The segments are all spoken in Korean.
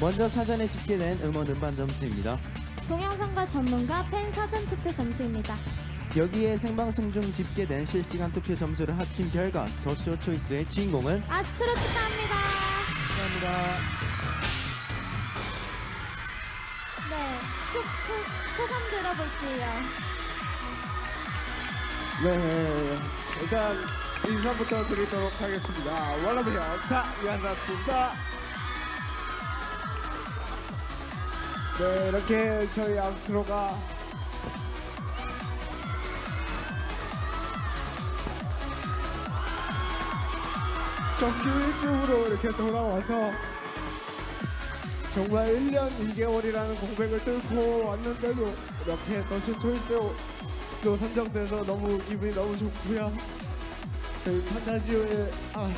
먼저 사전에 집계된 음원 음반 점수입니다. 동영상과 전문가 팬 사전 투표 점수입니다. 여기에 생방송 중 집계된 실시간 투표 점수를 합친 결과 더쇼 초이스의 주인공은 아스트로 축하합니다. 감사합니다. 네, 소, 소, 소감 들어볼게요. 네, 일단 인사부터 드리도록 하겠습니다. 원러비요, 다 미안하습니다. 네, 이렇게 저희 아우트로가 정규 1집으로 이렇게 돌아와서 정말 1년 2개월이라는 공백을 뚫고 왔는데도 이렇게 또 선정돼서 너무 기분이 너무 좋고요. 저희 판타지오의 아,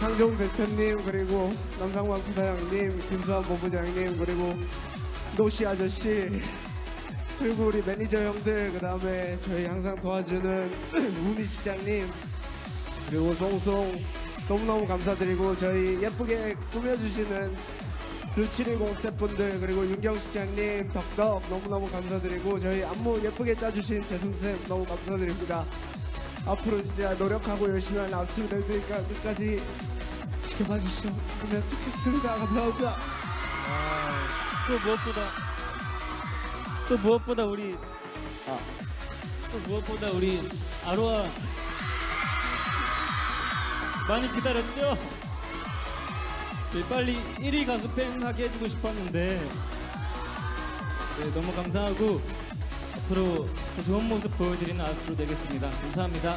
상종 대표님 그리고 남상만 부사장님, 김수환 본부장님 그리고 노시 아저씨 그리고 우리 매니저 형들 그 다음에 저희 항상 도와주는 우미 실장님 그리고 송송 너무너무 감사드리고 저희 예쁘게 꾸며주시는 루710 스태프분들 그리고 윤경 실장님 덕덕 너무너무 감사드리고 저희 안무 예쁘게 짜주신 재승쌤 너무 감사드립니다 앞으로 진짜 노력하고 열심히 하는 앞으로 될 테니까 끝까지 지켜봐 주셨으면 좋겠습니다 감사합니다 또 무엇보다 또 무엇보다 우리 아. 또 무엇보다 우리 아로아 많이 기다렸죠? 네, 빨리 1위 가수 팬 하게 해주고 싶었는데 네, 너무 감사하고 앞으로 더 좋은 모습 보여드리는 아수로 되겠습니다. 감사합니다.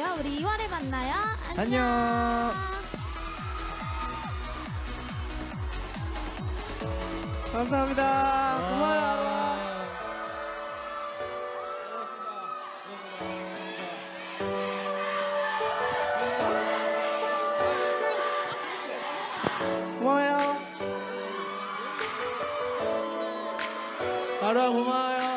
야, 우리 2월에 만나요. 안녕. 안녕. 감사합니다. 고마워요. 고마워요. 아로아 고마워요.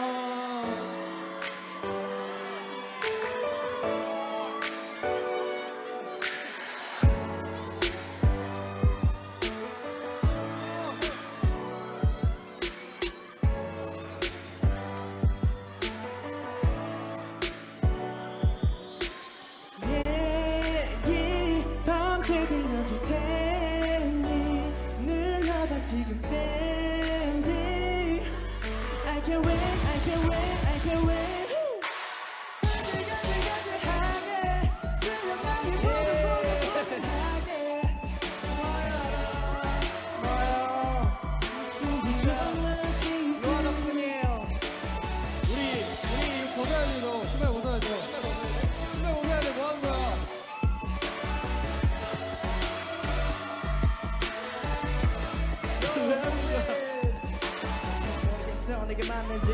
내게 맞는지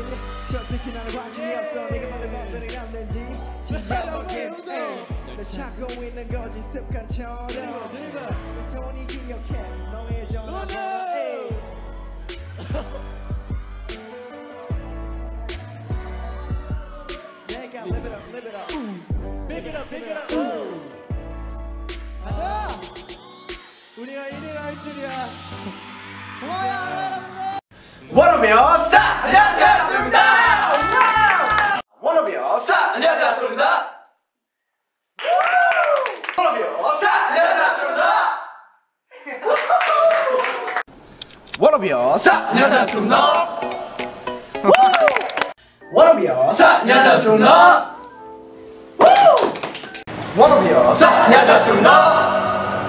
솔직히 나는 관심이 없어. 내게 말을 뭐들이 안된지. 지겨하게 널 찾고 있는 거지 습관처럼. 내 손이 기억해. 너의 전화번호. 에이. 내가 live it up live it up live it up live it up 가자! 우리가 1위를 할 줄이야. 고마워요 여러분들. 원어비 싸 안녕하세요 원어비어 싸 안녕하세요 원어비어 싸 안녕하세요 아스입니다.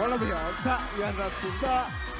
원러비요 다 미안하습니다